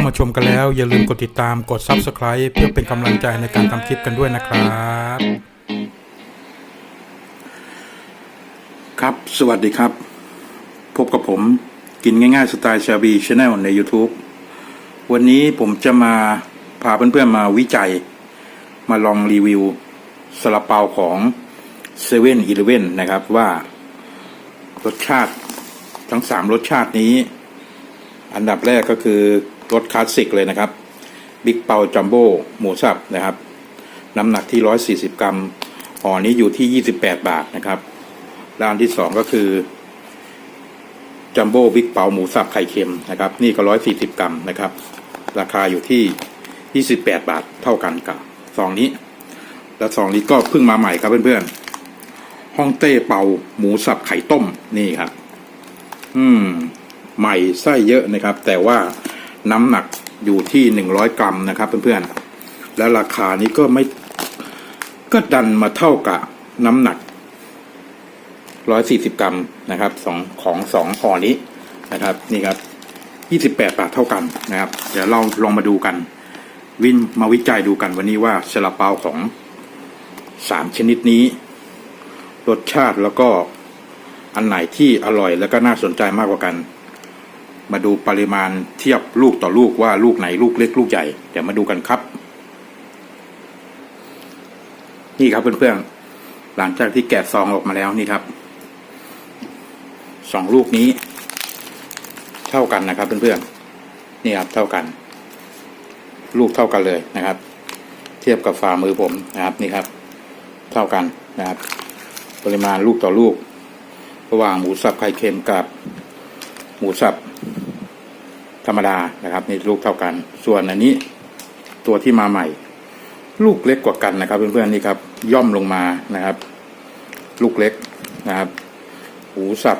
ามาชมกันแล้ว อย่าลืมกดติดตามกด Subscribe เพื่อเป็นกำลังใจในการทำคลิปกันด้วยนะครับ ครับสวัสดีครับ พบกับผมกินง่ายๆสไตล์ชาบีชาแนลใน YouTube วันนี้ผมจะมาพาเพื่อนๆมาวิจัย มาลองรีวิวซาลาเปาของ7 e เ e ่ e อนะครับว่ารสชาติทั้งสามรสชาตินี้ อันดับแรกก็คือ รสคลาสสิกเลยนะครับบิ๊กเปาจัมโบ้หมูสับนะครับ น้ำหนักที่ 140 กรัมห่อนี้อยู่ที่ 28 บาทนะครับด้านที่สองก็คือจัมโบ้บิ๊กเปาหมูสับไข่เค็มนะครับ นี่ก็ 140 กรัมนะครับ ราคาอยู่ที่ 28 บาทเท่ากันกับซองนี้ แล้วซองนี้ก็เพิ่งมาใหม่ครับเพื่อนๆฮ่องเต้เปาหมูสับไข่ต้มนี่ครับ อืม ใหม่ไส้เยอะนะครับ แต่ว่า น้ำหนักอยู่ที่หนึ่งร้อยกรัมนะครับเพื่อนๆ แล้วราคานี้ก็ไม่ก็ดันมาเท่ากับน้ำหนักร้อยสี่สิบกรัมนะครับสองของสองห่อนี้นะครับนี่ครับยี่สิบแปดบาทเท่ากันนะครับ เดี๋ยวเราลองมาดูกัน วินมาวิจัยดูกันวันนี้ว่าซาลาเปาของสามชนิดนี้ รสชาติแล้วก็อันไหนที่อร่อยแล้วก็น่าสนใจมากกว่ากัน มาดูปริมาณเทียบลูกต่อลูกว่าลูกไหนลูกเล็กลูกใหญ่เดี๋ยวมาดูกันครับ นี่ครับเพื่อนๆหลังจากที่แกะซองออกมาแล้วนี่ครับสองลูกนี้ เท่ากันนะครับเพื่อนๆนี่ครับเท่ากัน ลูกเท่ากันเลยนะครับ เทียบกับฝ่ามือผมนะครับนี่ครับ เท่ากันนะครับ ปริมาณลูกต่อลูก ระหว่างหมูสับไข่เค็มกับหมูสับ ธรรมดานะครับนี่ลูกเท่ากัน ส่วนอันนี้ตัวที่มาใหม่ ลูกเล็กกว่ากันนะครับ เพื่อนๆนี่ครับย่อมลงมานะครับ ลูกเล็กนะครับ หูสับ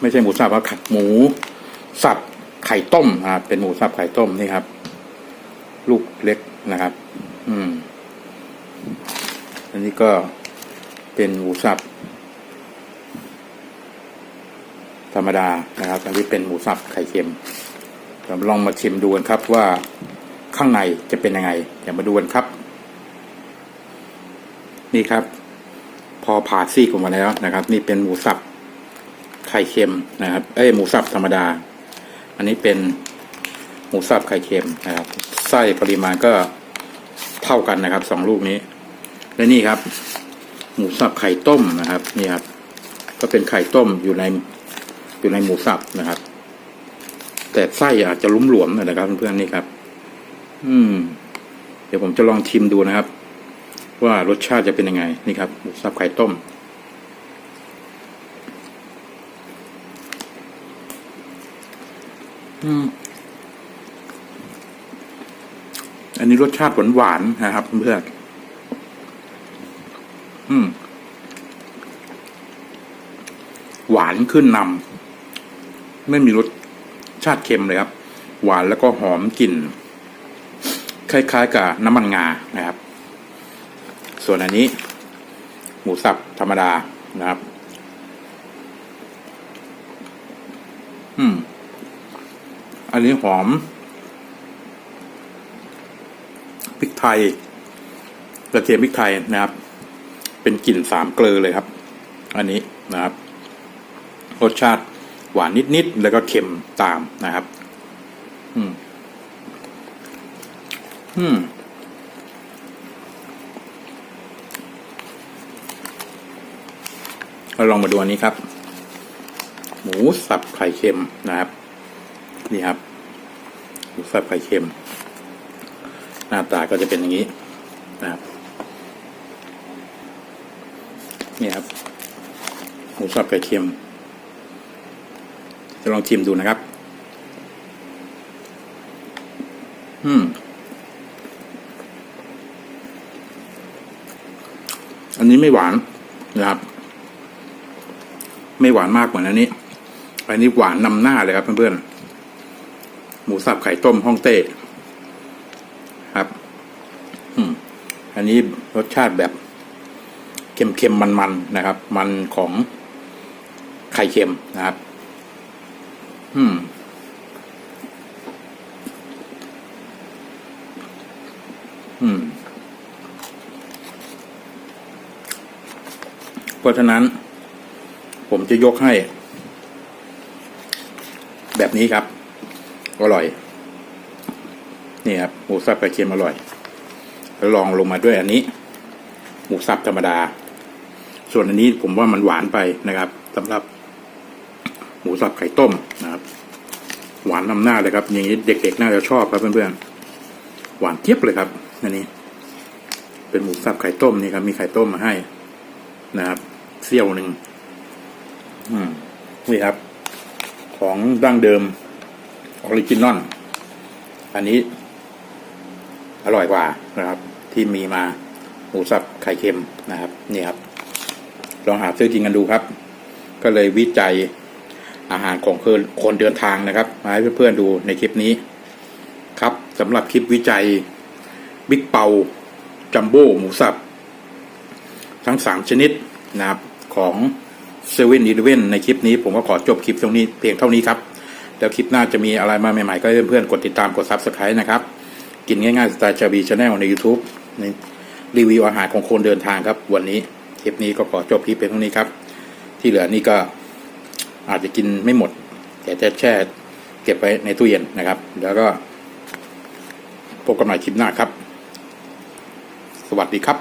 ไม่ใช่หมูสับว่าขัดหมูสับไข่ต้มอ่าเป็นหมูสับไข่ต้มนี่ครับ ลูกเล็กนะครับ อืม อันนี้ก็เป็นหมูสับ ธรรมดานะครับอันนี้เป็นหมูสับไข่เค็มเราลองมาชิมดูกันครับว่าข้างในจะเป็นยังไงเดี๋ยวมาดูกันครับ นี่ครับ พอผ่าซี่ออกมาแล้วนะครับ นี่เป็นหมูสับไข่เค็มนะครับ เอ้ยหมูสับธรรมดา อันนี้เป็นหมูสับไข่เค็มนะครับ ไส้ปริมาณก็เท่ากันนะครับสองลูกนี้ และนี่ครับ หมูสับไข่ต้มนะครับ นี่ครับ ก็เป็นไข่ต้มอยู่ใน อยู่ในหมูสับนะครับ แต่ไส้อาจจะลุ้มหลวมนะครับเพื่อนๆนี่ครับ อืม เดี๋ยวผมจะลองชิมดูนะครับ ว่ารสชาติจะเป็นยังไงนี่ครับหมูสับไข่ต้มอืมอันนี้รสชาติหวานๆนะครับเพื่อนๆอืม หวานขึ้นนำ ไม่มีรสชาติเค็มเลยครับ หวานแล้วก็หอมกลิ่นคล้ายๆ กับน้ำมันงานะครับ ส่วนอันนี้ หมูสับธรรมดานะครับ อืม อันนี้หอมพริกไทยกระเทียมพริกไทยนะครับ เป็นกลิ่นสามเกลือเลยครับ อันนี้นะครับ รสชาติ หวานนิดๆแล้วก็เค็มตามนะครับ อืม อืมเราลองมาดูอันนี้ครับ หมูสับไข่เค็มนะครับ นี่ครับ หมูสับไข่เค็ม หน้าตาก็จะเป็นอย่างนี้นะครับนี่ครับหมูสับไข่เค็ม จะลองชิมดูนะครับ อืม อันนี้ไม่หวานนะครับ ไม่หวานมากเหมือนอันนี้ อันนี้หวานนำหน้าเลยครับเพื่อนๆ หมูสับไข่ต้มฮ่องเต้ครับ อืม อันนี้รสชาติแบบเค็มๆมันๆนะครับ มันของไข่เค็มนะครับืม อืม เพราะฉะนั้น ผมจะยกให้ แบบนี้ครับ อร่อย นี่ครับ หมูสับกระเทียมอร่อย ลองลงมาด้วยอันนี้ หมูสับธรรมดา ส่วนอันนี้ผมว่ามันหวานไปนะครับสำหรับ หมูสับไข่ต้มนะครับ หวานนำหน้าเลยครับ อย่างนี้เด็กๆน่าจะชอบครับเพื่อนๆหวานเจี๊ยบเลยครับอันนี้ เป็นหมูสับไข่ต้มนี่ครับ มีไข่ต้มมาให้นะครับเสี้ยวหนึ่งนี่ครับ ของดั้งเดิมออริจินอลอันนี้ อร่อยกว่านะครับ ที่มีมาหมูสับไข่เค็มนะครับ นี่ครับ ลองหาซื้อกินกันดูครับ ก็เลยวิจัย อาหารของคนเดินทางนะครับมาให้เพื่อนๆดูในคลิปนี้ ครับสำหรับคลิปวิจัยบิ๊กเปาจัมโบ้หมูสับ ทั้งสามชนิดนะครับของเซเว่นอีเลเว่นในคลิปนี้ผมก็ขอจบคลิปตรงนี้เพียงเท่านี้ครับแล้วคลิปหน้าจะมีอะไรมาใหม่ๆ ก็ให้เพื่อนๆกดติดตามกดซับสไครต์นะครับ กินง่ายๆสไตล์ชาบีชาแนลใน YouTube ในรีวิวอาหารของคนเดินทางครับ วันนี้คลิปนี้ก็ขอจบคลิปเพียงเท่านี้ครับ ที่เหลือนี่ก็ อาจจะกินไม่หมด แต่จะแช่เก็บไว้ในตู้เย็นนะครับ แล้วก็พบกันใหม่คลิปหน้าครับ สวัสดีครับ